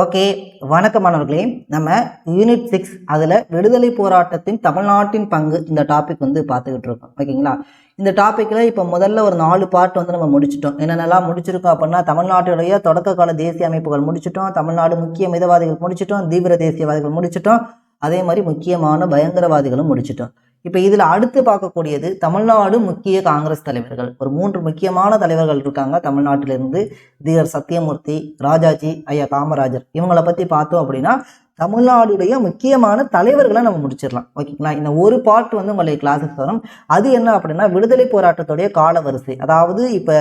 Okay வணக்கம் மாணவர்களே நம்ம யூனிட் சிக்ஸ் அதில் விடுதலை போராட்டத்தின் தமிழ்நாட்டின் பங்கு இந்த டாபிக் வந்து பார்த்துக்கிட்டு இருக்கோம் ஓகேங்களா? இந்த டாப்பிக்கில் இப்போ முதல்ல ஒரு நாலு பார்ட் வந்து நம்ம முடிச்சிட்டோம். என்னென்னலாம் முடிச்சிருக்கோம் அப்படின்னா தமிழ்நாட்டுடைய தொடக்க கால தேசிய அமைப்புகள் முடிச்சிட்டோம் தமிழ்நாடு முக்கிய மிதவாதிகள் முடிச்சிட்டோம் தீவிர தேசியவாதிகள் முடிச்சிட்டோம் அதே மாதிரி முக்கியமான பயங்கரவாதிகளும் முடிச்சிட்டோம். இப்போ இதில் அடுத்து பார்க்கக்கூடியது தமிழ்நாடு முக்கிய காங்கிரஸ் தலைவர்கள். ஒரு மூன்று முக்கியமான தலைவர்கள் இருக்காங்க. தமிழ்நாட்டிலிருந்து தீர் சத்தியமூர்த்தி ராஜாஜி ஐயா காமராஜர். இவங்களை பற்றி பார்த்தோம் அப்படின்னா தமிழ்நாடுடைய முக்கியமான தலைவர்களை நம்ம முடிச்சிடலாம். ஓகேங்களா? இந்த ஒரு பார்ட் வந்து உங்களுக்கு கிளாஸஸ் வரும். அது என்ன அப்படின்னா விடுதலை போராட்டத்துடைய காலவரிசை. அதாவது இப்போ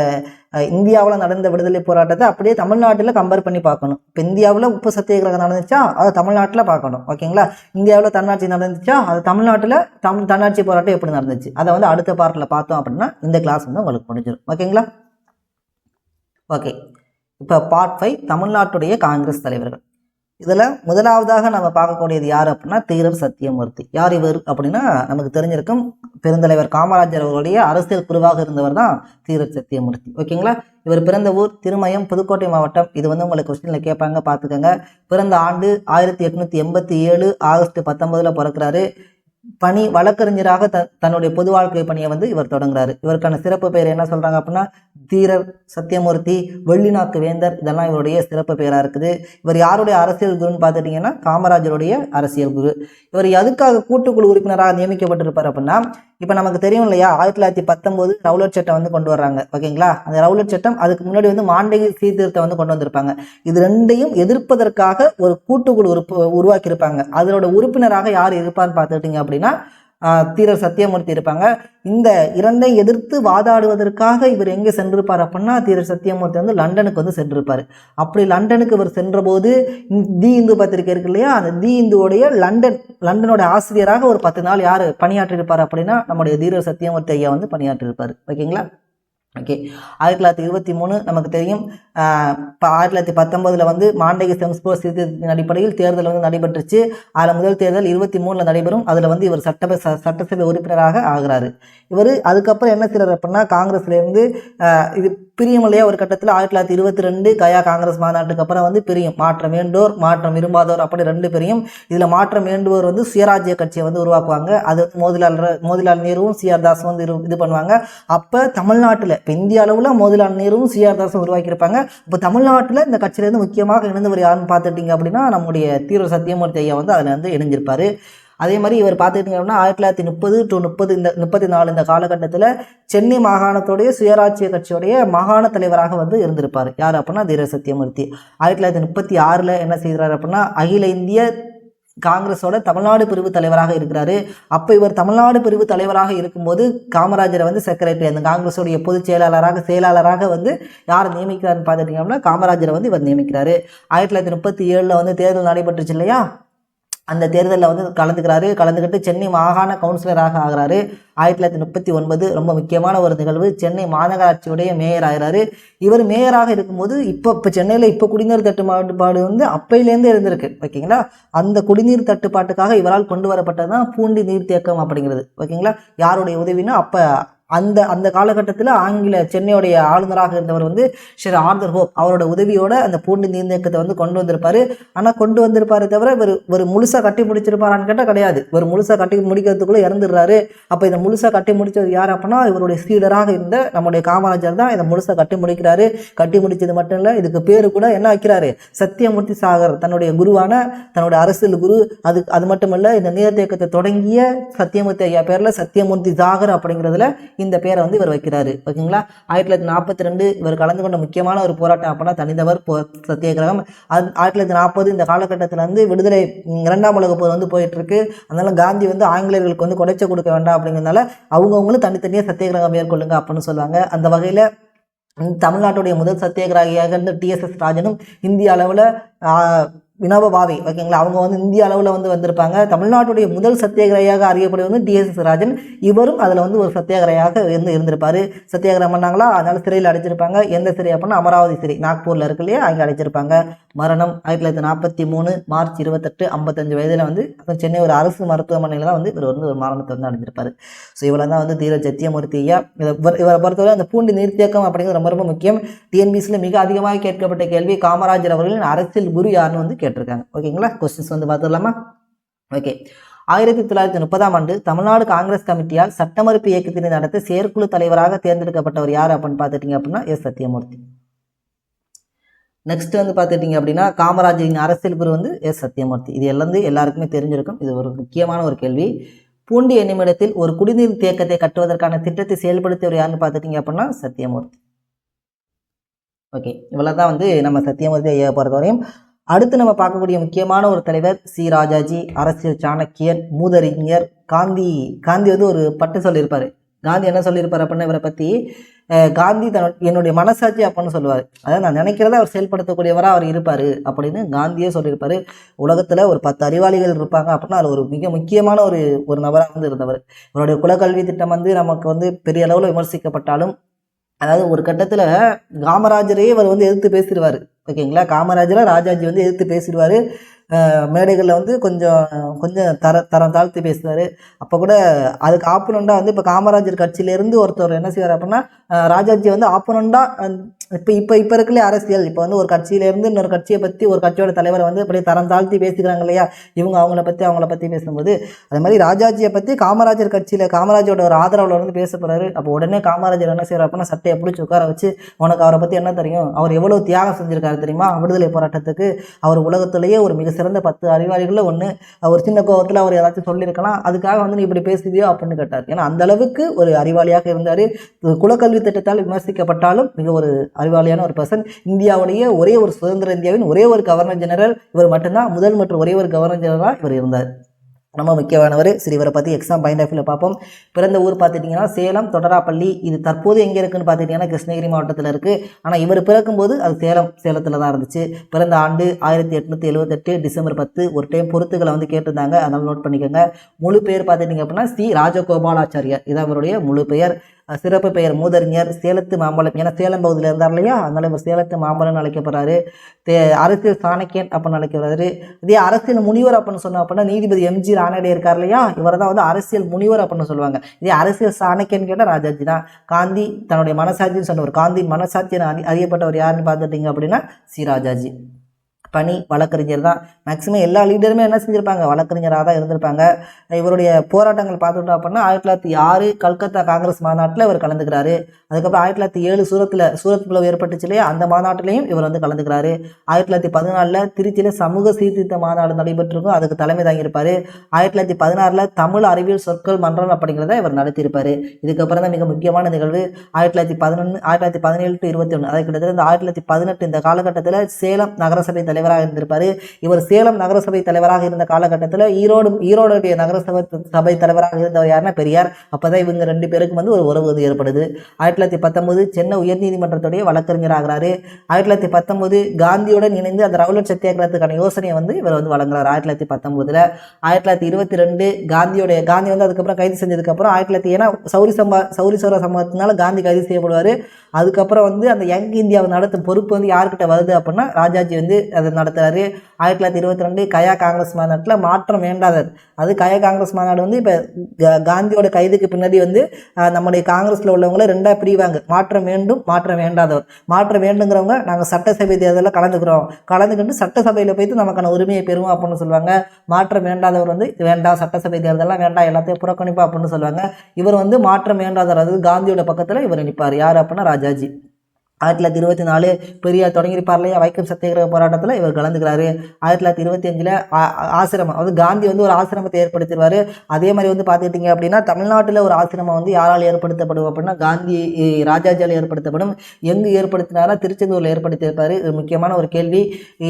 இந்தியாவில் நடந்த விடுதலை போராட்டத்தை அப்படியே தமிழ்நாட்டில் கம்பேர் பண்ணி பார்க்கணும். இப்போ இந்தியாவில் உப்பு சத்தியாகிரகம் நடந்துச்சா அதை தமிழ்நாட்டில் பார்க்கணும். ஓகேங்களா? இந்தியாவில் தன்னாட்சி நடந்துச்சா அது தமிழ்நாட்டில் தமிழ் தன்னாட்சி போராட்டம் எப்படி நடந்துச்சு? அதை வந்து அடுத்த பார்ட்டில் பார்த்தோம் அப்படின்னா இந்த கிளாஸ் வந்து உங்களுக்கு முடிஞ்சிடும். ஓகேங்களா? ஓகே. இப்போ பார்ட் ஃபைவ் தமிழ்நாட்டுடைய காங்கிரஸ் தலைவர்கள். இதில் முதலாவதாக நம்ம பார்க்கக்கூடியது யார் அப்படின்னா தீரர் சத்தியமூர்த்தி. யார் இவர் அப்படின்னா நமக்கு தெரிஞ்சிருக்கும் பெருந்தலைவர் காமராஜர் அவர்களுடைய அரசியல் குருவாக இருந்தவர் தான் தீரர் சத்தியமூர்த்தி. ஓகேங்களா? இவர் பிறந்த ஊர் திருமயம் புதுக்கோட்டை மாவட்டம். இது வந்து உங்களுக்கு கொஸ்டினில் கேட்பாங்க பார்த்துக்கோங்க. பிறந்த ஆண்டு ஆயிரத்தி எட்நூற்றி எண்பத்தி ஏழு ஆகஸ்ட் பத்தொன்பதில் பிறக்கிறாரு. பணி வழக்கறிஞராக த தன்னுடைய பொது வாழ்க்கை பணியை வந்து இவர் தொடங்குறாரு. இவருக்கான சிறப்பு பெயர் என்ன சொல்றாங்க அப்படின்னா தீரர் சத்தியமூர்த்தி வெள்ளிநாக்கு வேந்தர் இதெல்லாம் இவருடைய சிறப்பு பெயராக இருக்குது. இவர் யாருடைய அரசியல் குருன்னு பார்த்துட்டிங்கன்னா காமராஜருடைய அரசியல் குரு. இவர் எதுக்காக கூட்டுக்குழு உறுப்பினராக நியமிக்கப்பட்டிருப்பார் அப்படின்னா இப்போ நமக்கு தெரியும் இல்லையா? ஆயிரத்தி தொள்ளாயிரத்தி பத்தொம்போது ரவுலட் சட்டம் வந்து கொண்டு வர்றாங்க. ஓகேங்களா? அந்த ரவுலட் சட்டம் அதுக்கு முன்னாடி வந்து மாண்டகி சீர்திருத்தம் வந்து கொண்டு வந்திருப்பாங்க. இது ரெண்டையும் எதிர்ப்பதற்காக ஒரு கூட்டுக்குழு உறுப்பு உருவாக்கியிருப்பாங்க. அதனோட உறுப்பினராக யார் இருப்பான்னு பார்த்துக்கிட்டிங்க அப்படின்னா தீரர் சத்தியமூர்த்தி இருப்பாங்க. இந்த இரண்டை எதிர்த்து வாதாடுவதற்காக இவர் எங்கே சென்றிருப்பார் அப்படின்னா தீரர் சத்தியமூர்த்தி வந்து லண்டனுக்கு வந்து சென்றிருப்பார். அப்படி லண்டனுக்கு இவர் சென்றபோது தி இந்து பத்திரிகை இருக்கு இல்லையா? அந்த தி இந்துவோடைய லண்டன் லண்டனோட ஆசிரியராக ஒரு பத்து நாள் யார் பணியாற்றியிருப்பார் அப்படின்னா நம்முடைய தீரர் சத்தியமூர்த்தி ஐயா வந்து பணியாற்றியிருப்பார் ஓகேங்களா? ஓகே ஆயிரத்தி தொள்ளாயிரத்தி இருபத்தி மூணு நமக்கு தெரியும் இப்போ ஆயிரத்தி தொள்ளாயிரத்தி பத்தொன்பதில் வந்து மாண்டகி செம்ஸ்போ சீர்திருத்தத்தின் அடிப்படையில் தேர்தல் வந்து நடைபெற்றுச்சு. அதில் முதல் தேர்தல் இருபத்தி மூணில் நடைபெறும். அதில் வந்து இவர் சட்டசபை ச- சட்டசபை உறுப்பினராக ஆகிறாரு. இவர் அதுக்கப்புறம் என்ன செய்கிறார் அப்படின்னா காங்கிரஸ்லேருந்து இது பிரியும் ஒரு கட்டத்தில் ஆயிரத்தி தொள்ளாயிரத்தி இருபத்தி ரெண்டு கயா காங்கிரஸ் மாநாட்டுக்கு அப்புறம் வந்து பிரியும். மாற்றம் வேண்டோர் மாற்றம் விரும்பாதோர் அப்படி ரெண்டு பிரியும். இதில் மாற்றம் வேண்டுவோர் வந்து சுயராஜ்ய கட்சியை வந்து உருவாக்குவாங்க. அது மோதிலால் மோதிலால் நேருவும் சிஆர் தாஸும் வந்து இரு- இது பண்ணுவாங்க. அப்போ தமிழ்நாட்டில் இப்போ இந்திய அளவில் மோதிலால் நேருவும் சிஆர் தாஸும் உருவாக்கியிருப்பாங்க. இப்போ தமிழ்நாட்டில் இந்த கட்சியிலேருந்து முக்கியமாக இணைந்தவர் யாருன்னு பார்த்துட்டிங்க அப்படின்னா நம்முடைய தீவிர சத்தியமூர்த்தி ஐயா வந்து அதில் வந்து இணைஞ்சிருப்பாரு. அதே மாதிரி இவர் பார்த்துக்கிட்டிங்க அப்படின்னா ஆயிரத்தி தொள்ளாயிரத்தி முப்பது டு முப்பது இந்த முப்பத்தி நாலு இந்த காலகட்டத்தில் சென்னை மாகாணத்துடைய சுயராட்சிய கட்சியுடைய மாகாண தலைவராக வந்து இருந்திருப்பார். யார் அப்படின்னா தீர சத்தியமூர்த்தி. ஆயிரத்தி தொள்ளாயிரத்தி முப்பத்தி ஆறில் என்ன செய்கிறார் அப்படின்னா அகில இந்திய காங்கிரஸோட தமிழ்நாடு பிரிவு தலைவராக இருக்கிறாரு. அப்போ இவர் தமிழ்நாடு பிரிவு தலைவராக இருக்கும்போது காமராஜரை வந்து செக்ரட்டரி அந்த காங்கிரஸோடைய பொதுச் செயலாளராக செயலாளராக வந்து யார் நியமிக்கிறாருன்னு பார்த்துட்டிங்க அப்படின்னா காமராஜரை வந்து இவர் நியமிக்கிறாரு. ஆயிரத்தி தொள்ளாயிரத்தி முப்பத்தி ஏழில் வந்து தேர்தல் நடைபெற்றுச்சு இல்லையா? அந்த தேர்தலில் வந்து கலந்துக்கிறாரு. கலந்துக்கிட்டு சென்னை மாகாண கவுன்சிலராக ஆகிறாரு. ஆயிரத்தி தொள்ளாயிரத்தி முப்பத்தி ஒன்பது ரொம்ப முக்கியமான ஒரு நிகழ்வு. சென்னை மாநகராட்சியுடைய மேயர் ஆகிறாரு. இவர் மேயராக இருக்கும்போது இப்போ இப்போ சென்னையில் இப்போ குடிநீர் தட்டுப்பாடு வந்து அப்பையிலேருந்து இருந்திருக்கு. ஓகேங்களா? அந்த குடிநீர் தட்டுப்பாட்டுக்காக இவரால் கொண்டு வரப்பட்டது தான் பூண்டி நீர்த்தேக்கம் அப்படிங்கிறது. ஓகேங்களா? யாருடைய உதவினா அப்போ அந்த அந்த காலகட்டத்தில் ஆங்கில சென்னையுடைய ஆளுநராக இருந்தவர் வந்து ஸ்ரீ ஆர்தர் ஹோப். அவரோட உதவியோட அந்த பூண்டி நீர்த்தேக்கத்தை வந்து கொண்டு வந்திருப்பார். ஆனால் கொண்டு வந்திருப்பாரு தவிர இவர் ஒரு முழுசாக கட்டி முடிச்சிருப்பாரான்னு கேட்டால் கிடையாது. ஒரு முழுசாக கட்டி முடிக்கிறதுக்குள்ளே இறந்துடுறாரு. அப்போ இதை முழுசாக கட்டி முடிச்சது யார் அப்படின்னா இவருடைய சீடராக இருந்த நம்முடைய காமராஜர் தான் இதை முழுசாக கட்டி முடிக்கிறாரு. கட்டி முடித்தது மட்டும் இல்லை இதுக்கு பேர் கூட என்ன வைக்கிறாரு? சத்தியமூர்த்தி சாகர் தன்னுடைய குருவான தன்னுடைய அரசியல் குரு. அது அது இல்லை இந்த நீர்த்தேக்கத்தை தொடங்கிய சத்தியமூர்த்தி ஐயா பேரில் சத்தியமூர்த்தி சாகர் அப்படிங்கிறதுல இந்த பேரை வந்து இவர் வைக்கிறாரு. ஓகேங்களா? ஆயிரத்தி தொள்ளாயிரத்தி நாற்பத்தி ரெண்டு இவர் கலந்து கொண்ட முக்கியமான ஒரு போராட்டம் அப்படின்னா தனிந்தவர் போ சத்தியாகிரகம். அது ஆயிரத்தி தொள்ளாயிரத்தி நாற்பது இந்த காலகட்டத்தில் வந்து விடுதலை இரண்டாம் உலக போர் வந்து போயிட்டு இருக்கு அதனால காந்தி வந்து ஆங்கிலேயர்களுக்கு வந்து குடைச்ச கொடுக்க வேண்டாம் அப்படிங்கிறதுனால அவங்கவுங்களும் தனித்தனியாக சத்தியாகிரகம் மேற்கொள்ளுங்க அப்படின்னு சொல்லுவாங்க. அந்த வகையில் தமிழ்நாட்டுடைய முதல் சத்தியாகிரகியாக இருந்த டிஎஸ்எஸ் ராஜனும் இந்திய அளவில் வினோப பாவே ஓகேங்களா? அவங்க வந்து இந்திய அளவில் வந்து வந்திருப்பாங்க. தமிழ்நாட்டுடைய முதல் சத்தியாகிரகியாக அறியப்படுவது வந்து டிஎஸ் ராஜன். இவரும் அதில் வந்து ஒரு சத்தியாகிரகியாக இருந்து இருந்திருப்பார். சத்தியாகிரகம் பண்ணாங்களா? அதனால் சிறையில் அடைச்சிருப்பாங்க எந்த சிறை அப்படின்னா அமராவதி சிறை. நாக்பூரில் இருக்கு இல்லையா? அங்கே அடைச்சிருப்பாங்க மரணம் ஆயிரத்தி தொள்ளாயிரத்தி நாற்பத்தி மூணு மார்ச் இருபத்தெட்டு ஐம்பத்தஞ்சு வயதில் வந்து அப்புறம் சென்னை ஒரு அரசு மருத்துவமனையில் தான் வந்து இவர் வந்து ஒரு மரணத்தை வந்து அடைஞ்சிருப்பார். ஸோ இவ்வளோ தான் வந்து தீர சத்தியமூர்த்தியா இதை இவர்- இவரை பொறுத்தவரை அந்த பூண்டி நீர்த்தேக்கம் அப்படிங்கிறது ரொம்ப ரொம்ப முக்கியம் டிஎன்பிசியில் மிக அதிகமாக கேட்கப்பட்ட கேள்வி காமராஜர் அவர்களின் அரசியல் குரு யாருன்னு வந்து கேட்டிருக்காங்க. ஓகேங்களா? கொஸ்டின்ஸ் வந்து பார்த்துடலாமா? ஓகே ஆயிரத்தி தொள்ளாயிரத்தி முப்பதாம் ஆண்டு தமிழ்நாடு காங்கிரஸ் கமிட்டியால் சட்டமறுப்பு இயக்கத்தினை நடத்த செயற்குழு தலைவராக தேர்ந்தெடுக்கப்பட்டவர் யார் அப்படின்னு பார்த்துட்டிங்க அப்படின்னா எஸ். சத்யமூர்த்தி நெக்ஸ்ட் வந்து பார்த்துட்டிங்க அப்படின்னா காமராஜரின் அரசியல் குரு வந்து எஸ். சத்யமூர்த்தி இது எல்லாம் எல்லாருக்குமே தெரிஞ்சிருக்கும். இது ஒரு முக்கியமான ஒரு கேள்வி. பூண்டி என்னுமிடத்தில் ஒரு குடிநீர் தேக்கத்தை கட்டுவதற்கான திட்டத்தை செயல்படுத்தியவர் யாருன்னு பார்த்துட்டிங்க அப்படின்னா சத்யமூர்த்தி ஓகே இவ்வளோ தான் வந்து நம்ம சத்தியமூர்த்தி ஐயா பொறுத்தவரையும். அடுத்து நம்ம பார்க்கக்கூடிய முக்கியமான ஒரு தலைவர் சி. ராஜாஜி அரசியல் சாணக்கியர் மூதறிஞர் காந்தி. காந்தி வந்து ஒரு பட்டு சொல்லியிருப்பார். காந்தி என்ன சொல்லியிருப்பார் அப்படின்னா இவரை பற்றி காந்தி தன் என்னுடைய மனசாட்சி அப்படின்னு சொல்லுவார். அதாவது நான் நினைக்கிறத அவர் செயல்படுத்தக்கூடியவராக அவர் இருப்பார் அப்படின்னு காந்தியே சொல்லியிருப்பார். உலகத்தில் ஒரு பத்து அறிவாளிகள் இருப்பாங்க அப்படின்னா அது ஒரு மிக முக்கியமான ஒரு ஒரு நபராக வந்து இருந்தவர். இவருடைய குலக்கல்வி திட்டம் வந்து நமக்கு வந்து பெரிய அளவில் விமர்சிக்கப்பட்டாலும் அதாவது ஒரு கட்டத்தில் காமராஜரே இவர் வந்து எதிர்த்து பேசிடுவார். ஓகேங்களா? காமராஜரை ராஜாஜி வந்து எதிர்த்து பேசிடுவார். மேடைகளில் வந்து கொஞ்சம் கொஞ்சம் தர தரம் தாழ்த்து பேசுவார். அப்போ கூட அதுக்கு ஆப்பனண்டாக வந்து இப்போ காமராஜர் கட்சியிலேருந்து ஒருத்தர் என்ன செய்வார் அப்படின்னா ராஜாஜி வந்து ஆப்பனண்டாக இப்போ இப்போ இப்போ இருக்கல அரசியல். இப்போ வந்து ஒரு கட்சியிலேருந்து இன்னொரு கட்சியை பற்றி ஒரு கட்சியோட தலைவரை வந்து அப்படியே தரம் தாழ்த்தி பேசிக்கிறாங்க இல்லையா? இவங்க அவங்கள பற்றி அவங்கள பற்றி பேசும்போது. அது மாதிரி ராஜாஜியை பற்றி காமராஜர் கட்சியில் காமராஜரோட ஒரு ஆதரவில் வந்து பேச போகிறாரு அப்போ உடனே காமராஜர் என்ன செய்கிறார் அப்படின்னா சட்டையை பிடிச்சி உட்கார வச்சு உனக்கு அவரை பற்றி என்ன தெரியும்? அவர் எவ்வளோ தியாகம் செஞ்சுருக்காரு தெரியுமா? விடுதலை போராட்டத்துக்கு அவர் உலகத்திலேயே ஒரு மிக சிறந்த பத்து அறிவாளிகளில் ஒன்று அவர் சின்ன கோபத்தில் அவர் ஏதாச்சும் சொல்லியிருக்கலாம். அதுக்காக வந்து நீ இப்படி பேசுவியோ? அப்படின்னு கேட்டார். ஏன்னா அந்த அளவுக்கு ஒரு அறிவாளியாக இருந்தார். குலக்கல்வி திட்டத்தால் விமர்சிக்கப்பட்டாலும் மிக ஒரு அறிவாளியான ஒரு பர்சன் இந்தியாவுடைய ஒரே ஒரு சுதந்திர இந்தியாவின் ஒரே ஒரு கவர்னர் ஜெனரல் இவர் மட்டும்தான். முதல் மற்றும் ஒரே ஒரு கவர்னர் ஜெனரலாக இவர் இருந்தார். ரொம்ப முக்கியமானவர். சரி இவரை பற்றி எக்ஸாம் பாயிண்ட் ஆஃப் வியூவில் பார்ப்போம். பிறந்த ஊர் பார்த்துட்டிங்கன்னா சேலம் தொடராப்பள்ளி இது தற்போது எங்கே இருக்குன்னு பார்த்துட்டிங்கன்னா கிருஷ்ணகிரி மாவட்டத்தில் இருக்குது ஆனால் இவர் பிறக்கும்போது அது சேலம் சேலத்தில் தான் இருந்துச்சு. பிறந்த ஆண்டு ஆயிரத்தி எட்நூற்றி எழுபத்தெட்டு டிசம்பர் பத்து. ஒரு டைம் பொறுத்துக்களை வந்து கேட்டிருந்தாங்க. அதனால் நோட் பண்ணிக்கோங்க. முழு பெயர் பார்த்துட்டிங்க அப்படின்னா சி. ராஜகோபாலாச்சாரியார். இதான் அவருடைய முழு பெயர். சிறப்பு பெயர் மூதறிஞர் சேலத்து மாம்பழம். ஏன்னா சேலம் பகுதியில் இருந்தார் இல்லையா? அதனால் இவர் சேலத்து மாம்பழம்னு அழைக்கப்படுறாரு. தே அரசியல் சாணக்கியன் அப்படின்னு அழைக்கப்படுறாரு. இதே அரசியல் முனிவர் அப்படின்னு சொன்னோம் அப்படின்னா நீதிபதி எம்ஜி ராணடே இருக்கார் இல்லையா? இவர் தான் வந்து அரசியல் முனிவர் அப்படின்னு சொல்லுவாங்க. இதே அரசியல் சாணக்கியன் கேட்டால் ராஜாஜி தான். காந்தி தன்னுடைய மனசாட்சின்னு சொன்னவர் காந்தி மனசாட்சியை அறி அறியப்பட்டவர் யாருன்னு பார்த்துட்டீங்க அப்படின்னா சி. ராஜாஜி. பணி வழக்கறிஞர் தான். மேக்ஸிமம் எல்லா லீடருமே என்ன செஞ்சுருப்பாங்க? வழக்கறிஞராக தான் இருந்திருப்பாங்க. இவருடைய போராட்டங்கள் பார்த்துட்டோம் அப்படின்னா ஆயிரத்தி தொள்ளாயிரத்தி ஆறு கல்கத்தா காங்கிரஸ் மாநாட்டில் இவர் கலந்துக்கிறாரு. அதுக்கப்புறம் ஆயிரத்தி தொள்ளாயிரத்தி ஏழு சூரத்தில் சூரத் பிளவு ஏற்பட்டுச்சு இல்லையா? அந்த மாநாட்டிலையும் இவர் வந்து கலந்துக்கிறாரு. ஆயிரத்தி தொள்ளாயிரத்தி பதினாலில் திருச்சியில் சமூக சீர்திருத்த மாநாடு நடைபெற்றிருக்கும். அதுக்கு தலைமை தாங்கியிருப்பார். ஆயிரத்தி தொள்ளாயிரத்தி பதினாறில் தமிழ் அறிவியல் சொற்கள் மன்றம் அப்படிங்கிறத இவர் நடத்தியிருப்பார். இதுக்கப்புறம் தான் மிக முக்கியமான நிகழ்வு. ஆயிரத்தி தொள்ளாயிரத்தி பதினொன்று ஆயிரத்தி தொள்ளாயிரத்தி பதினேழு டு இருபத்தி ஒன்று அது கிட்டத்தட்ட இந்த ஆயிரத்தி தொள்ளாயிரத்தி பதினெட்டு இந்த காலகட்டத்தில் சேலம் நகரசபை தலைவராக இருந்திருப்பார். இவர் சேலம் நகரசபை தலைவராக இருந்த காலகட்டத்தில் ஈரோடு ஈரோடுடைய நகரசபை சபை தலைவராக இருந்தவர் யாருன்னா பெரியார். அப்பதான் இவங்க ரெண்டு பேருக்கும் வந்து ஒரு உறவு வந்து ஏற்படுது. ஆயிரத்தி தொள்ளாயிரத்தி பத்தொம்போது சென்னை உயர்நீதிமன்றத்துடைய வழக்கறிஞராகிறாரு ஆயிரத்தி தொள்ளாயிரத்தி பத்தொம்போது காந்தியுடன் இணைந்து அந்த ரவுலட் சத்தியாகிரகத்துக்கான யோசனையை வந்து இவர் வந்து வழங்குறாரு ஆயிரத்தி தொள்ளாயிரத்தி பத்தொம்போதில் ஆயிரத்தி தொள்ளாயிரத்தி இருபத்தி ரெண்டு காந்தியோடைய காந்தி வந்து அதுக்கப்புறம் கைது செஞ்சதுக்கப்புறம் ஆயிரத்தி தொள்ளாயிரத்தி ஏன்னா சௌரி சம்பா சௌரி சௌர சம்பவத்தினால காந்தி கைது செய்யப்படுவார். அதுக்கப்புறம் வந்து அந்த யங் இந்தியாவை நடத்தும் பொறுப்பு வந்து யார்கிட்ட வருது அப்படின்னா ராஜாஜி வந்து அதை நடத்துறாரு. ஆயிரத்தி தொள்ளாயிரத்தி இருபத்தி ரெண்டு கயா காங்கிரஸ் மாநாட்டில் மாற்றம் வேண்டாதது அது கயா காங்கிரஸ் மாநாடு வந்து இப்போ காந்தியோட கைதுக்கு பின்னாடி வந்து நம்முடைய காங்கிரஸில் உள்ளவங்கள ரெண்டாக பிரிவாங்க. மாற்றம் வேண்டும் மாற்றம் வேண்டாதவர் மாற்றம் வேண்டுங்கிறவங்க நாங்கள் சட்டசபை தேர்தலில் கலந்துக்கிறோம். கலந்துக்கிட்டு சட்டசபையில் போயிட்டு நமக்கான உரிமையை பெறுவோம் அப்படின்னு சொல்லுவாங்க. மாற்றம் வேண்டாதவர் வந்து இது வேண்டாம் சட்டசபை தேர்தலாம் வேண்டாம் எல்லாத்தையும் புறக்கணிப்பா அப்படின்னு சொல்லுவாங்க. இவர் வந்து மாற்றம் வேண்டாதவர் அதாவது காந்தியோட பக்கத்தில் இவர் நிற்பார் யார் அப்படின்னா ராஜாஜி. ஆயிரத்தி தொள்ளாயிரத்தி இருபத்தி நாலு பெரியார் தொடங்கியிருப்பார் இல்லையா? வைக்கம் சத்தியாகிரக போராட்டத்தில் இவர் கலந்துக்கிறாரு. ஆயிரத்தி தொள்ளாயிரத்தி இருபத்தி அஞ்சில் ஆசிரமம் அதாவது காந்தி வந்து ஒரு ஆசிரமத்தை ஏற்படுத்திடுவார் அதே மாதிரி வந்து பார்த்துக்கிட்டிங்க அப்படின்னா தமிழ்நாட்டில் ஒரு ஆசிரமம் வந்து யாரால் ஏற்படுத்தப்படும் அப்படின்னா காந்தி ராஜாஜியால் ஏற்படுத்தப்படும். எங்கு ஏற்படுத்தினாரா? திருச்செந்தூரில் ஏற்படுத்தியிருப்பார். இது முக்கியமான ஒரு கேள்வி.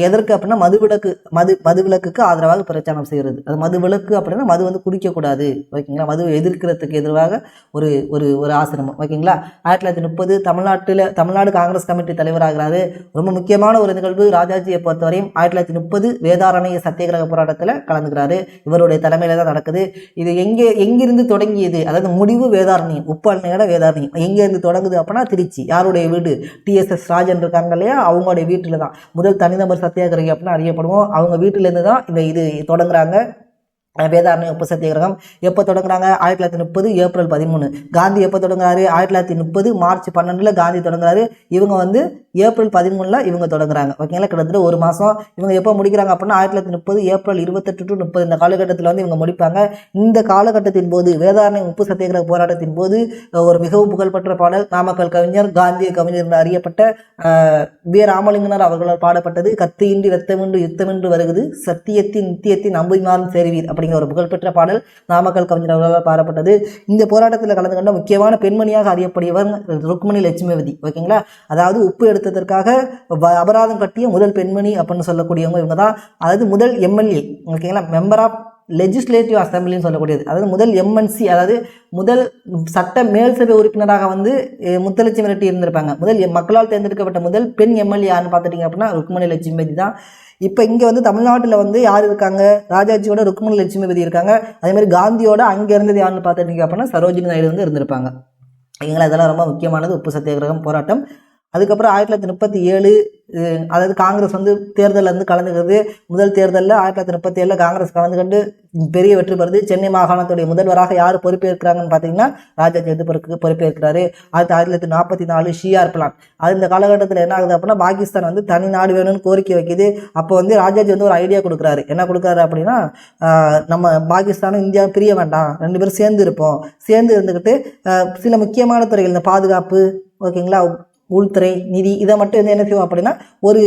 எதற்கு அப்படின்னா மதுவிலக்கு மது மதுவிலக்குக்கு ஆதரவாக பிரச்சாரம் செய்கிறது அது மதுவிலக்கு அப்படின்னா மது வந்து குடிக்கக்கூடாது. ஓகேங்களா? மது எதிர்க்கிறதுக்கு எதிராக ஒரு ஒரு ஒரு ஆசிரமம். ஓகேங்களா? ஆயிரத்தி தொள்ளாயிரத்தி முப்பது தமிழ்நாட்டில் தமிழ்நாடு காங்கிரஸ் கமிட்டி தலைவராகிறாரு. ரொம்ப முக்கியமான ஒரு நிகழ்வு ராஜாஜியை பொறுத்தவரையும் ஆயிரத்தி தொள்ளாயிரத்தி முப்பது வேதாரண்ய சத்தியகிரக போராட்டத்தில் கலந்துக்கிறாரு. இவருடைய தலைமையில் தான் நடக்குது. இது எங்கே எங்கிருந்து தொடங்கியது? அதாவது முடிவு வேதாரண்யம் உப்பள்ளையோட வேதாரண்யம். எங்கேருந்து தொடங்குது அப்படின்னா திருச்சி. யாருடைய வீடு? டிஎஸ்எஸ் ராஜன் இருக்காங்க இல்லையா? அவங்களுடைய வீட்டில் தான். முதல் தனிநபர் சத்தியாகிரகி அப்படின்னு அறியப்படுவோம். அவங்க வீட்டிலேருந்து தான் இந்த இது தொடங்குறாங்க. வேதாரண்ய உப்பு சத்தியாகிரகம்? எப்போ தொடங்குறாங்க? ஆயிரத்தி தொள்ளாயிரத்தி முப்பது ஏப்ரல் பதிமூணு. காந்தி எப்போ தொடங்குறாரு? ஆயிரத்தி தொள்ளாயிரத்தி முப்பது மார்ச் பன்னெண்டில் காந்தி தொடங்குறாரு. இவங்க வந்து ஏப்ரல் பதிமூணில் இவங்க தொடங்குறாங்க. ஓகேங்களா? கிட்டத்தட்ட ஒரு மாதம் இவங்க எப்போ முடிக்கிறாங்க அப்படின்னா ஆயிரத்தி தொள்ளாயிரத்தி முப்பது ஏப்ரல் இருபத்தெட்டு டு முப்பது இந்த காலகட்டத்தில் வந்து இவங்க முடிப்பாங்க. இந்த காலகட்டத்தின் போது வேதாரணை உப்பு சத்தியாகிரக போராட்டத்தின் போது ஒரு மிகவும் புகழ்பெற்ற பாடல் நாமக்கல் கவிஞர் காந்திய கவிஞர் என்று அறியப்பட்ட அஹ், வி. ராமலிங்கனர் அவர்களால் பாடப்பட்டது. கத்தியின்றி ரத்தமின்றி யுத்தமின்றி வருகிறது. சத்தியத்தின் நித்தியத்தின் அம்புமாறும் சேருவீர் அப்படிங்கிற ஒரு புகழ்பெற்ற பாடல் நாமக்கல் கவிஞர் அவர்களால் பாடப்பட்டது. இந்த போராட்டத்தில் கலந்து கொண்ட முக்கியமான பெண்மணியாக அறியப்படியவர் ருக்மணி லட்சுமிவதி ஓகேங்களா? அதாவது உப்பு எடுத்ததற்காக அபராதம் கட்டிய முதல் பெண்மணி அப்படின்னு சொல்லக்கூடியவங்க இவங்க தான் அதாவது முதல் எம்எல்ஏ ஓகேங்களா? மெம்பர் ஆஃப் லெஜிஸ்லேட்டிவ் அசம்பிளின்னு சொல்லக்கூடியது. அதாவது முதல் எம்என்சி அதாவது முதல் சட்ட மேல்சபை உறுப்பினராக வந்து முத்தலட்சுமி ரெட்டி இருந்திருப்பாங்க. முதல் மக்களால் தேர்ந்தெடுக்கப்பட்ட முதல் பெண் எம்எல்ஏ யாருன்னு பார்த்துட்டிங்க அப்படின்னா ருக்மணி லட்சுமிபதி தான். இப்போ இங்கே வந்து தமிழ்நாட்டில் வந்து யார் இருக்காங்க? ராஜாஜியோட ருக்மணி லட்சுமிபதி இருக்காங்க. அதேமாதிரி காந்தியோட அங்கே இருந்தது யாருன்னு பார்த்துட்டீங்க அப்படின்னா சரோஜினி நாயுடு வந்து இருந்திருப்பாங்க. எங்களை இதெல்லாம் ரொம்ப முக்கியமானது உப்பு சத்தியாகிரகம் போராட்டம். அதுக்கப்புறம் ஆயிரத்தி தொள்ளாயிரத்தி முப்பத்தி ஏழு அதாவது காங்கிரஸ் வந்து தேர்தலில் வந்து கலந்துக்கிறது முதல் தேர்தலில் ஆயிரத்தி தொள்ளாயிரத்தி முப்பத்தி ஏழில் காங்கிரஸ் கலந்துக்கொண்டு பெரிய வெற்றி பெறுது. சென்னை மாகாணத்துடைய முதல்வராக யார் பொறுப்பேற்கிறாங்கன்னு பார்த்தீங்கன்னா ராஜாஜி வந்து பொறுப்பு பொறுப்பேற்கிறாரு. அடுத்து ஆயிரத்தி தொள்ளாயிரத்தி நாற்பத்தி நாலு ஷிஆர் பிளான். அது இந்த காலகட்டத்தில் என்ன ஆகுது அப்படின்னா பாகிஸ்தான் வந்து தனி நாடு வேணும்னு கோரிக்கை வைக்குது. அப்போ வந்து ராஜாஜி வந்து ஒரு ஐடியா கொடுக்குறாரு. என்ன கொடுக்குறாரு அப்படின்னா நம்ம பாகிஸ்தானும் இந்தியாவும் பிரிய வேண்டாம். ரெண்டு பேரும் சேர்ந்து இருப்போம். சேர்ந்து இருந்துக்கிட்டு சில முக்கியமான துறைகள் இந்த பாதுகாப்பு ஓகேங்களா உள்துறை நிதி இதை மட்டும் வந்து என்ன செய்வோம் அப்படின்னா ஒரு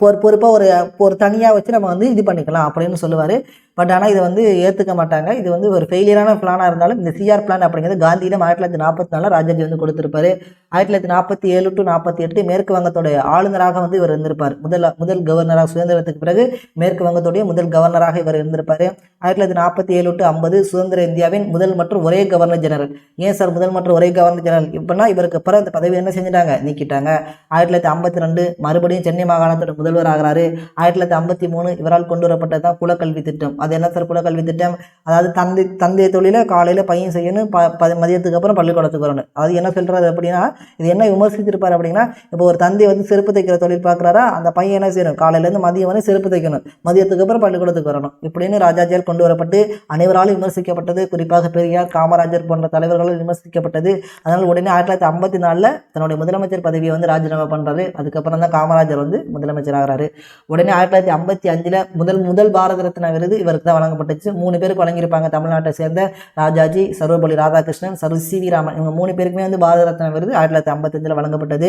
பொறு பொறுப்பாக ஒரு ஒரு தனியாக வச்சு நம்ம வந்து இது பண்ணிக்கலாம் அப்படின்னு சொல்லுவார். பட் ஆனால் இதை வந்து ஏற்றுக்க மாட்டாங்க. இது வந்து ஒரு ஃபெயிலியரான பிளானாக இருந்தாலும் இந்த சிஆர் பிளான் அப்படிங்கிறது காந்தியிடம் ஆயிரத்தி தொள்ளாயிரத்தி நாற்பத்தி நாலில் ராஜாஜி வந்து கொடுத்துருப்பாரு. ஆயிரத்தி தொள்ளாயிரத்தி நாற்பத்தி ஏழு டு நாற்பத்தி எட்டு மேற்கு வங்கத்தோடைய ஆளுநராக வந்து இவர் இருந்திருப்பார். முதல் முதல் கவர்னராக சுதந்திரத்துக்கு பிறகு மேற்கு வங்கத்துடைய முதல் கவர்னராக இவர் இருந்திருப்பார். ஆயிரத்தி தொள்ளாயிரத்தி நாற்பத்தி ஏழு டு ஐம்பது சுதந்திர இந்தியாவின் முதல் மற்றும் ஒரே கவர்னர் ஜெனரல் ஏன் சார் முதல் மற்றும் ஒரே கவர்னர் ஜெனரல் இப்போனா இவருக்கு அப்புறம் அந்த பதவி என்ன செஞ்சிட்டாங்க? நீக்கிட்டாங்க. ஆயிரத்தி தொள்ளாயிரத்தி ஐம்பத்தி ரெண்டு மறுபடியும் சென்னை மாகாணத்தோட முதல்வர் ஆகிறாரு. ஆயிரத்தி தொள்ளாயிரத்தி ஐம்பத்தி மூணு இவரால் கொண்டு வரப்பட்டதான் குலக்கல்வி திட்டம். அது என்ன தற்கொலை கல்வி திட்டம்? அதாவது தந்தை தந்தைய தொழிலை காலையில் பையன் செய்யணும் ப ப- மதியத்துக்கு அப்புறம் பள்ளிக்கூடத்துக்கு வரணும். அது என்ன சொல்கிறது அப்படின்னா இது என்ன விமர்சித்திருப்பார் அப்படின்னா இப்போ ஒரு தந்தை வந்து செருப்பு தைக்கிற தொழில் பார்க்குறாரா அந்த பையன் என்ன செய்யணும்? காலையிலேருந்து மதியம் வந்து செருப்பு தைக்கணும். மதியத்துக்கு அப்புறம் பள்ளிக்கூடத்துக்கு வரணும். இப்படின்னு ராஜாஜியால் கொண்டு வரப்பட்டு அனைவராலும் விமர்சிக்கப்பட்டது குறிப்பாக பெரியார் காமராஜர் போன்ற தலைவர்களால் விமர்சிக்கப்பட்டது. அதனால் உடனே ஆயிரத்தி தொள்ளாயிரத்தி ஐம்பத்தி நாலில் தன்னுடைய முதலமைச்சர் பதவியை வந்து ராஜினாமா பண்ணுறாரு அதுக்கப்புறம் தான் காமராஜர் வந்து முதலமைச்சர் ஆகிறாரு. உடனே ஆயிரத்தி தொள்ளாயிரத்தி ஐம்பத்தி அஞ்சில் முதல் முதல் பாரத ரத்னா விருது இவருக்கு தான் வழங்கப்பட்டுச்சு மூணு பேருக்கு வழங்கியிருப்பாங்க தமிழ்நாட்டை சேர்ந்த ராஜாஜி சர்வபள்ளி ராதாகிருஷ்ணன் சர்வ சி வி ராமன் இவங்க மூணு பேருக்குமே வந்து பாரத ரத்னா விருது ஆயிரத்தி தொள்ளாயிரத்தி ஐம்பத்தஞ்சில் வழங்கப்பட்டது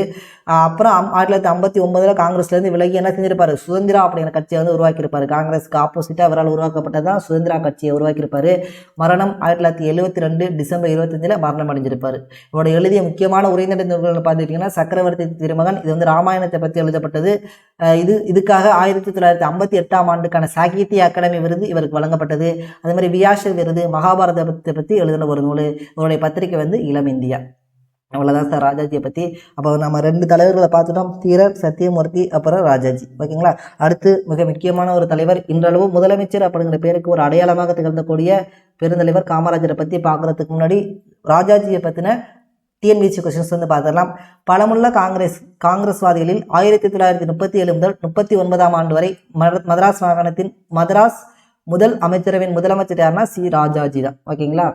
அப்புறம் ஆயிரத்தி தொள்ளாயிரத்தி ஐம்பத்தி ஒன்பதில் காங்கிரஸ்லேருந்து விலகி என்ன செஞ்சிருப்பார் சுதந்திரா அப்படிங்கிற கட்சியை வந்து உருவாக்கியிருப்பார் காங்கிரஸ்க்கு ஆப்போசிட்டாக அவரால் உருவாக்கப்பட்டது தான் சுதந்திரா கட்சியை உருவாக்கியிருப்பார் மரணம் ஆயிரத்தி தொள்ளாயிரத்தி எழுபத்தி ரெண்டு டிசம்பர் இருபத்தஞ்சில் மரணம் அடைஞ்சிருப்பார் இவரோட எழுதிய முக்கியமான உரைநடை நூல்கள் பார்த்துக்கிட்டிங்கன்னா சக்கரவர்த்தி திருமகன் இது வந்து ராமாயணத்தை பற்றி எழுதப்பட்டது இது இதுக்காக ஆயிரத்தி தொள்ளாயிரத்தி ஐம்பத்தி எட்டாம் ஆண்டுக்கான சாகித்ய அகாடமி விருது இவருக்கு வழங்கப்பட்டது. அதே மாதிரி வியாச விருது மகாபாரதத்தை பற்றி எழுதின ஒரு நூல். இவருடைய பத்திரிகை வந்து இளம் இந்தியா. அவ்வளோதான் சார் ராஜாஜியை பற்றி அப்போ நம்ம ரெண்டு தலைவர்களை பார்த்துட்டோம். தீரர் சத்தியமூர்த்தி அப்புறம் ராஜாஜி. ஓகேங்களா? அடுத்து மிக முக்கியமான ஒரு தலைவர் இன்றளவு முதலமைச்சர் அப்படிங்கிற பேருக்கு ஒரு அடையாளமாக திகழ்ந்தக்கூடிய பெருந்தலைவர் காமராஜரை பற்றி பார்க்குறதுக்கு முன்னாடி ராஜாஜியை பற்றின டிஎன்பிசி கொஸ்டின்ஸ் வந்து பார்த்துடலாம். பலமுள்ள காங்கிரஸ் காங்கிரஸ்வாதிகளில் ஆயிரத்தி தொள்ளாயிரத்தி முப்பத்தி ஏழு முதல் முப்பத்தி ஒன்பதாம் ஆண்டு வரை மத மதராஸ் மாகாணத்தின் மதராஸ் முதல் அமைச்சரவையின் முதலமைச்சர் யாருன்னா சி. ராஜாஜி தான். ஓகேங்களா?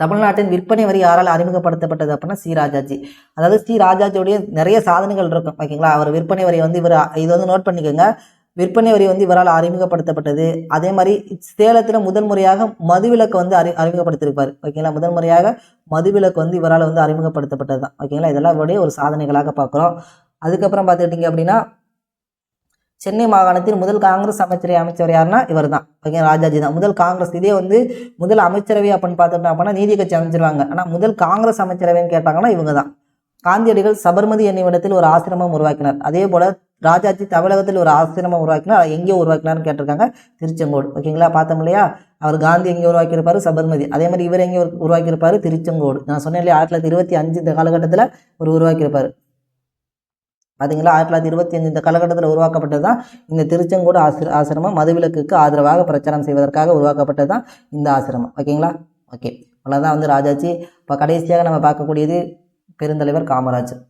தமிழ்நாட்டின் விற்பனை வரி யாரால் அறிமுகப்படுத்தப்பட்டது அப்படின்னா சி. ராஜாஜி. அதாவது சி. ராஜாஜியுடைய நிறைய சாதனைகள் இருக்கும். ஓகேங்களா? அவர் விற்பனை வரி வந்து இவர் இது வந்து நோட் பண்ணிக்கோங்க. விற்பனை வரி வந்து இவரால் அறிமுகப்படுத்தப்பட்டது. அதே மாதிரி சேலத்தில் முதல் முறையாக மதுவிலக்கு வந்து அறி அறிமுகப்படுத்தியிருப்பார் ஓகேங்களா? முதல் முறையாக மதுவிலக்கு வந்து இவரால் வந்து அறிமுகப்படுத்தப்பட்டது தான் ஓகேங்களா? இதெல்லாம் இவருடைய ஒரு சாதனைகளாக பார்க்குறோம். அதுக்கப்புறம் பார்த்துக்கிட்டிங்க அப்படின்னா சென்னை மாகாணத்தின் முதல் காங்கிரஸ் அமைச்சரவை அமைச்சர் யாருன்னா இவர் தான் ஓகே ராஜாஜி தான். முதல் காங்கிரஸ் இதே வந்து முதல் அமைச்சரவை அப்படின்னு பார்த்துட்டோம் அப்படின்னா நீதி கட்சி அமைச்சிருவாங்க. ஆனால் முதல் காங்கிரஸ் அமைச்சரவைன்னு கேட்டாங்கன்னா இவங்க தான் காந்தியடிகள் சபர்மதி என்னுமிடத்தில் ஒரு ஆசிரமம் உருவாக்கினார். அதே போல் ராஜாஜி தமிழகத்தில் ஒரு ஆசிரமம் உருவாக்கினார். அதை எங்கே உருவாக்கினார்னு கேட்டிருக்காங்க திருச்செங்கோடு. ஓகேங்களா? பார்த்தோம் இல்லையா? அவர் காந்தி எங்கே உருவாக்கியிருப்பாரு சபர்மதி. அதே மாதிரி இவர் எங்கே உருவாக்கியிருப்பார் திருச்செங்கோடு. நான் சொன்னேன் இல்லையா? ஆயிரத்தி தொள்ளாயிரத்தி இருபத்தி அஞ்சு இந்த காலகட்டத்தில் ஒரு உருவாக்கியிருப்பார். பார்த்தீங்களா ஆயிரத்தி தொள்ளாயிரத்தி இருபத்தி அஞ்சு இந்த காலகட்டத்தில் உருவாக்கப்பட்டது தான் இந்த திருச்செங்கோடு ஆசிர ஆசிரமம். மதுவிலக்குக்கு ஆதரவாக பிரச்சாரம் செய்வதற்காக உருவாக்கப்பட்டது தான் இந்த ஆசிரமம். ஓகேங்களா? ஓகே. அவ்வளோதான் வந்து ராஜாஜி. இப்போ கடைசியாக நம்ம பார்க்கக்கூடியது பெருந்தலைவர் காமராஜர்.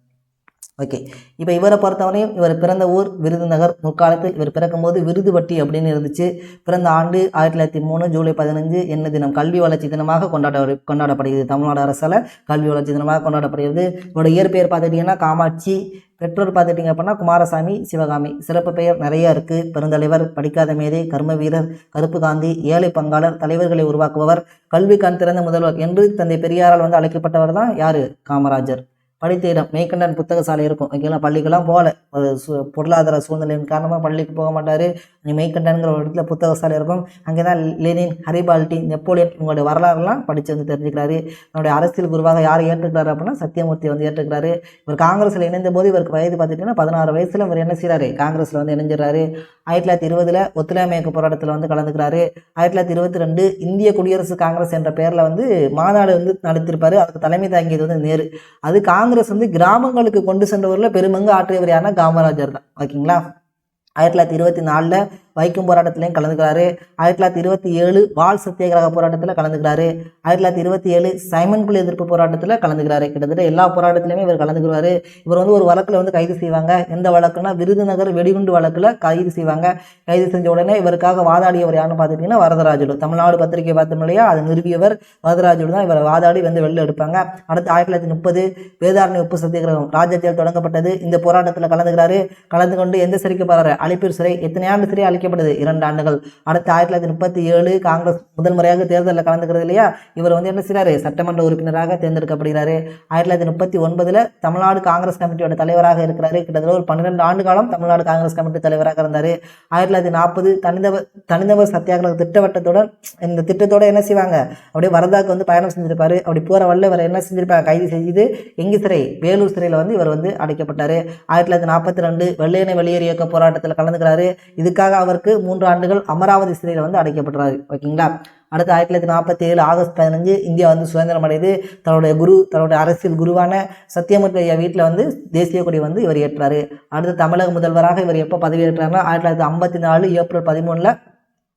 ஓகே. இப்போ இவரை பொறுத்தவரையும் இவர் பிறந்த ஊர் விருதுநகர். முற்காலத்தில் இவர் பிறக்கும்போது விருதுவட்டி அப்படின்னு இருந்துச்சு. பிறந்த ஆண்டு ஆயிரத்தி தொள்ளாயிரத்தி மூணு ஜூலை பதினஞ்சு என்ன தினம்? கல்வி வளர்ச்சி தினமாக கொண்டாட கொண்டாடப்படுகிறது. தமிழ்நாடு அரசால் கல்வி வளர்ச்சி தினமாக கொண்டாடப்படுகிறது. இவரோட இயற்பெயர் பார்த்துட்டிங்கன்னா காமாட்சி. பெற்றோர் பார்த்துட்டிங்க அப்படின்னா குமாரசாமி சிவகாமி. சிறப்பு பெயர் நிறைய இருக்குது பெருந்தலைவர் படிக்காத மேதை கர்ம வீரர் கருப்பு காந்தி ஏழை பங்காளர் தலைவர்களை உருவாக்குபவர் கல்வி கண் திறந்த முதல்வர் என்று தந்தை பெரியாரால் வந்து அழைக்கப்பட்டவர் தான் யார்? காமராஜர். படித்த இடம் புத்தக புத்தகசாலை இருக்கும். ஓகேங்களா பள்ளிக்கெல்லாம் போகல. ஒரு சு பொருளாதார சூழ்நிலையின் காரணமாக பள்ளிக்கு போக மாட்டார். மெய்கண்டன்கிற ஒரு இடத்துல புத்தகசாலை இருக்கும். அங்கே தான் லெனின் ஹரிபால்டி நெப்போலியன் உங்களுடைய வரலாறுலாம் படித்து வந்து தெரிஞ்சுக்கிறாரு. தன்னுடைய அரசியல் குருவாக யார் ஏற்றுக்கிறாரு அப்படின்னா சத்தியமூர்த்தி வந்து ஏற்றுக்கிறாரு. இவர் காங்கிரஸில் இணைந்த போது இவருக்கு வயது பார்த்துட்டிங்கன்னா பதினாறு வயசில் இவர் என்ன செய்கிறாரு காங்கிரஸில் வந்து இணைஞ்சிடறாரு. ஆயிரத்தி தொள்ளாயிரத்தி இருபதில் ஒத்துழையாமை இயக்க போராட்டத்தில் வந்து கலந்துக்கிறாரு. ஆயிரத்தி தொள்ளாயிரத்தி இருபத்தி ரெண்டு இந்திய குடியரசு காங்கிரஸ் என்ற பெயரில் வந்து மாநாடு வந்து நடத்திருப்பார். அதுக்கு தலைமை தாங்கியது வந்து நேரு. அது காங்கிரஸ் வந்து கிராமங்களுக்கு கொண்டு சென்றவரில் பெருமங்கு ஆற்றியவர் யாருன்னா காமராஜர் தான். ஓகேங்களா? ஆயிரத்தி தொள்ளாயிரத்தி இருபத்தி நாலில் வைக்கம் போராட்டத்திலையும் கலந்துக்கிறாரு. ஆயிரத்தி தொள்ளாயிரத்தி இருபத்தி ஏழு வால் சத்தியாகிரக போராட்டத்தில் கலந்துக்கிறாரு. ஆயிரத்தி தொள்ளாயிரத்தி இருபத்தி ஏழு சைமன் குழு எதிர்ப்பு போராட்டத்தில் கலந்துக்கிறாரு. கிட்டத்தட்ட எல்லா போராட்டத்திலையுமே இவர் கலந்துக்கிறாரு. இவர் வந்து ஒரு வழக்கில் வந்து கைது செய்வாங்க. எந்த வழக்குனா விருதுநகர் வெடிகுண்டு வழக்கில் கைது செய்வாங்க. கைது செஞ்ச உடனே இவருக்காக வாதாடியவர் யாருன்னு பார்த்துக்கிட்டிங்கன்னா வரதராஜுலு தமிழ்நாடு பத்திரிகை பார்த்தோம் இல்லையா? அதை நிறுவியவர் வரதராஜுலு தான் இவரை வாதாடி வந்து வெளில எடுப்பாங்க. அடுத்து ஆயிரத்தி தொள்ளாயிரத்தி முப்பது வேதாரணி உப்பு சத்தியாகிரகம் ராஜத்தில் தொடங்கப்பட்டது. இந்த போராட்டத்தில் கலந்துக்கிறாரு. கலந்து கொண்டு எந்த சிறைக்கு போகிறாரு அலிப்பூர் சிறை. எத்தனை ஆண்டு சிறை அளிக்கப்படுது இரண்டு ஆண்டுகள். அடுத்து ஆயிரத்தி தொள்ளாயிரத்தி முப்பத்தி ஏழு காங்கிரஸ் முதல் முறையாக தேர்தலில் கலந்துக்கிறது இல்லையா? இவர் வந்து என்ன செய்கிறாரு சட்டமன்ற உறுப்பினராக தேர்ந்தெடுக்கப்படுகிறாரு. ஆயிரத்தி தொள்ளாயிரத்தி முப்பத்தி ஒன்பதுல தமிழ்நாடு காங்கிரஸ் கமிட்டியோட தலைவராக இருக்கிறாரு. கிட்டத்தட்ட ஒரு பன்னிரெண்டு ஆண்டு காலம் தமிழ்நாடு காங்கிரஸ் கமிட்டி தலைவராக இருந்தார். ஆயிரத்தி தொள்ளாயிரத்தி நாற்பது தனிநபர் தனிநபர் சத்தியாகிரக திட்டவட்டத்துடன் இந்த திட்டத்தோட என்ன செய்வாங்க? அப்படியே வரதாக்கு வந்து பயணம் செஞ்சிருப்பாரு. அப்படி போற வரல இவர் என்ன செஞ்சிருப்பாங்க? கைது செய்து எங்கு சிறை? வேலூர் சிறையில் வந்து இவர் வந்து அடைக்கப்பட்டார். ஆயிரத்தி தொள்ளாயிரத்தி நாற்பத்தி ரெண்டு வெள்ளையனை வெளியேறு இயக்க போராட்டத்தில் கலந்துக்கிறாரு. இதுக்காக அவர் அவருக்கு மூன்று ஆண்டுகள் அமராவதி சிறையில் வந்து அடைக்கப்பட்டாரு ஓகேங்களா? அடுத்து ஆயிரத்தி தொள்ளாயிரத்தி நாற்பத்தி ஏழு ஆகஸ்ட் பதினஞ்சு இந்தியா வந்து சுதந்திரம் அடையுது தன்னுடைய குரு தன்னுடைய அரசியல் குருவான சத்தியமூர்த்தி வீட்டில் வந்து தேசிய கொடி வந்து இவர் ஏற்றாரு அடுத்து தமிழக முதல்வராக இவர் எப்போ பதவியேற்றாருன்னா ஆயிரத்தி தொள்ளாயிரத்தி ஐம்பத்தி நாலு ஏப்ரல் பதிமூணில்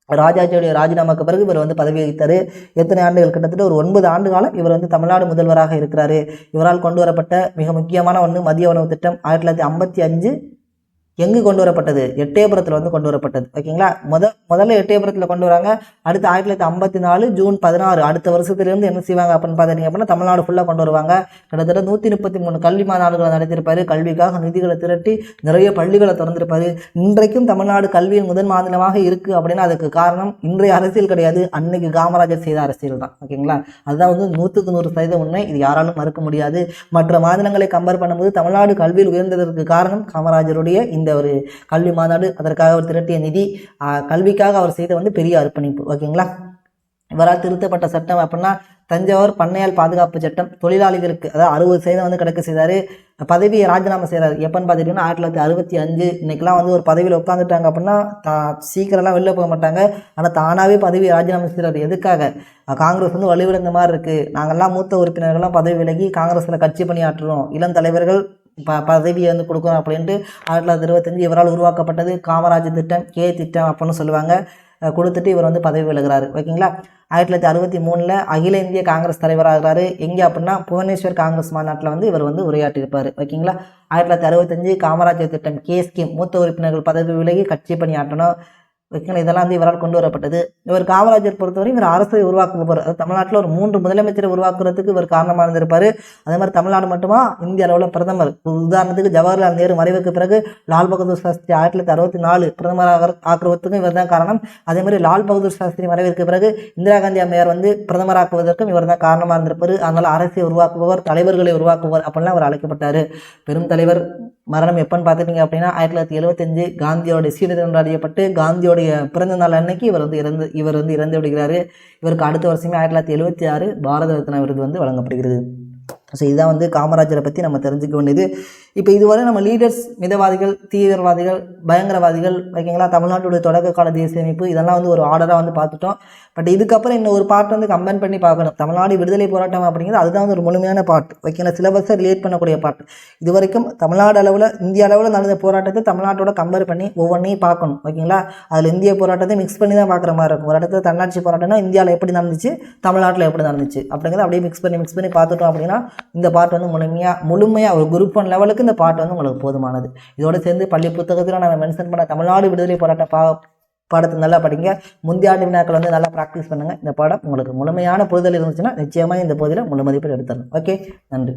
ராஜாஜியுடைய ராஜினாமாக்கு பிறகு இவர் வந்து பதவி வகித்தார் எத்தனை ஆண்டுகள்? கிட்டத்தட்ட ஒரு ஒன்பது ஆண்டு காலம் இவர் வந்து தமிழ்நாடு முதல்வராக இருக்கிறாரு. இவரால் கொண்டு வரப்பட்ட மிக முக்கியமான ஒன்று மதிய உணவு திட்டம். ஆயிரத்தி தொள்ளாயிரத்தி ஐம்பத்தி அஞ்சு எங்கு கொண்டு வரப்பட்டது? எட்டயபுரத்தில் வந்து கொண்டு வரப்பட்டது. ஓகேங்களா? முத முதல்ல எட்டயபுரத்தில் கொண்டு வராங்க. அடுத்து ஆயிரத்தி தொள்ளாயிரத்தி ஐம்பத்தி நாலு ஜூன் பதினாறு அடுத்த வருஷத்துலேருந்து என்ன செய்வாங்க அப்படின்னு பார்த்தீங்க அப்படின்னா தமிழ்நாடு ஃபுல்லாக கொண்டு வருவாங்க. கிட்டத்தட்ட நூற்றி முப்பத்தி மூணு கல்வி மாநாடுகளை நடத்தியிருப்பாரு. கல்விக்காக நிதிகளை திரட்டி நிறைய பள்ளிகளை திறந்திருப்பார். இன்றைக்கும் தமிழ்நாடு கல்வியின் முதன் மாநிலமாக இருக்குது அப்படின்னா அதுக்கு காரணம் இன்றைய அரசியல் கிடையாது. அன்னைக்கு காமராஜர் செய்த அரசியல் தான். ஓகேங்களா? அதுதான் வந்து நூற்றுக்கு நூறு சதவீதம் உண்மை. இது யாராலும் மறுக்க முடியாது. மற்ற மாநிலங்களை கம்பேர் பண்ணும்போது தமிழ்நாடு கல்வியில் உயர்ந்ததற்கு காரணம் காமராஜருடைய இந்த இந்த ஒரு கல்வி மாநாடு அதற்காக அவர் திரட்டிய நிதி கல்விக்காக அவர் செய்த வந்து பெரிய அர்ப்பணிப்பு. ஓகேங்களா? இவரால் திருத்தப்பட்ட சட்டம் அப்படின்னா தஞ்சாவூர் பண்ணையால் பாதுகாப்பு சட்டம் தொழிலாளிகளுக்கு அதாவது அறுபது சதவீதம் வந்து கிடைக்க செய்தார். பதவியை ராஜினாமா செய்கிறார் எப்போன்னு பார்த்துட்டிங்கன்னா ஆயிரத்தி தொள்ளாயிரத்தி அறுபத்தி அஞ்சு இன்றைக்கெலாம் வந்து ஒரு பதவியில் உட்காந்துட்டாங்க அப்படின்னா தா சீக்கிரம்லாம் வெளில போக மாட்டாங்க. ஆனால் தானாகவே பதவியை ராஜினாமா செய்கிறார் எதுக்காக? காங்கிரஸ் வந்து வலுவிழந்த மாதிரி இருக்குது நாங்கள்லாம் மூத்த உறுப்பினர்கள்லாம் பதவி விலகி காங்கிரஸில் கட்சி பணியாற்றுறோம். இளம் தலைவர்கள் ப பதவியை வந்து கொடுக்கணும் அப்படின்ட்டு ஆயிரத்தி தொள்ளாயிரத்தி இருபத்தஞ்சு இவரால் உருவாக்கப்பட்டது காமராஜ் திட்டம் கே திட்டம் அப்படின்னு சொல்லுவாங்க. கொடுத்துட்டு இவர் வந்து பதவி விலகிறார். ஓகேங்களா? ஆயிரத்தி தொள்ளாயிரத்தி அறுபத்தி மூணில் அகில இந்திய காங்கிரஸ் தலைவராகிறாரு. எங்கே அப்படின்னா புவனேஸ்வர் காங்கிரஸ் மாநாட்டில் வந்து இவர் வந்து உரையாற்றியிருப்பார். ஓகேங்களா? ஆயிரத்தி தொள்ளாயிரத்தி அறுபத்தஞ்சு காமராஜர் திட்டம் கே ஸ்கீம் மூத்த உறுப்பினர்கள் பதவி விலகி கட்சி பணியாற்றணும். ஓகேங்களா இதெல்லாம் வந்து இவரால் கொண்டு வரப்பட்டது. இவர் காமராஜர் பொறுத்தவரை இவர் அரசை உருவாக்குபவர் அதாவது தமிழ்நாட்டில் ஒரு மூன்று முதலமைச்சரை உருவாக்குறதுக்கு இவர் காரணமாக இருந்திருப்பார் அதே மாதிரி தமிழ்நாடு மட்டுமா? இந்திய அளவில் பிரதமர். உதாரணத்துக்கு ஜவஹர்லால் நேரு மறைவுக்கு பிறகு லால் பகதூர் சாஸ்திரி ஆயிரத்தி தொள்ளாயிரத்தி அறுபத்தி நாலு பிரதமராக ஆக்குவதற்கும் இவர் தான் காரணம். அதே மாதிரி லால் பகதூர் சாஸ்திரி மறைவிற்கு பிறகு இந்திரா காந்தி அம்மையார் வந்து பிரதமராக்குவதற்கும் இவர் தான் காரணமாக இருந்திருப்பார் அதனால் அரசை உருவாக்குபவர் தலைவர்களை உருவாக்குபவர் அப்படின்லாம் அவர் அழைக்கப்பட்டார். பெரும் தலைவர் மரணம் எப்போன்னு பார்த்துட்டீங்க அப்படின்னா ஆயிரத்தி தொள்ளாயிரத்தி எழுபத்தஞ்சு காந்தியோட சீடர் அறியப்பட்டு இவருடைய பிறந்த நாள் அன்னைக்கு இவர் வந்து இறந்து இவர் வந்து இறந்து விடுகிறாரு. இவருக்கு அடுத்த வருஷமே ஆயிரத்தி தொள்ளாயிரத்தி எழுபத்தி ஆறு பாரத ரத்னா விருது வந்து வழங்கப்படுகிறது. ஸோ இதுதான் வந்து காமராஜரை பற்றி நம்ம தெரிஞ்சுக்க வேண்டியது. இப்போ இதுவரை நம்ம லீடர்ஸ் மிதவாதிகள் தீவிரவாதிகள் பயங்கரவாதிகள் ஓகேங்களா? தமிழ்நாட்டுடைய தொடக்க கால தேசிய அமைப்பு இதெல்லாம் வந்து ஒரு ஆர்டராக வந்து பார்த்துட்டோம். பட் இதுக்கப்புறம் இன்னும் ஒரு பார்ட் வந்து கம்பைன் பண்ணி பார்க்கணும். தமிழ்நாடு விடுதலை போராட்டம் அப்படிங்கிறது அதுதான் வந்து ஒரு முழுமையான பார்ட் ஓகேங்களா? சிலபஸை ரிலேட் பண்ணக்கூடிய பார்ட் இது வரைக்கும் தமிழ்நாடு அளவில் இந்திய அளவில் நடந்த போராட்டத்தை தமிழ்நாட்டோட கம்பேர் பண்ணி ஒவ்வொன்றையும் பார்க்கணும். ஓகேங்களா? அதில் இந்திய போராட்டத்தை மிக்ஸ் பண்ணி தான் பார்க்குற மாதிரி இருக்கும். ஒரு இடத்துல தன்னாட்சி போராட்டம்னா இந்தியாவில் எப்படி நடந்துச்சு தமிழ்நாட்டில் எப்படி நடந்துச்சு அப்படிங்கிறத அப்படியே மிக்ஸ் பண்ணி மிக்ஸ் பண்ணி பார்த்துட்டோம் அப்படின்னா இந்த பாட்டு வந்து முழுமையாக முழுமையாக ஒரு குரூப் ஒன் லெவலுக்கு இந்த பாட்டு வந்து உங்களுக்கு போதுமானது. இதோடு சேர்ந்து பள்ளி புத்தகத்தில் நம்ம மென்ஷன் பண்ண தமிழ்நாடு விடுதலை போராட்ட பா பாடத்தை நல்லா படிங்க. முந்தைய ஆண்டு வினாக்கள் வந்து நல்லா ப்ராக்டிஸ் பண்ணுங்கள் இந்த பாடம் உங்களுக்கு முழுமையான புரிதல் இருந்துச்சுன்னா நிச்சயமாக இந்த பகுதியில் முழு மதிப்பெண் எடுத்துடணும் ஓகே நன்றி.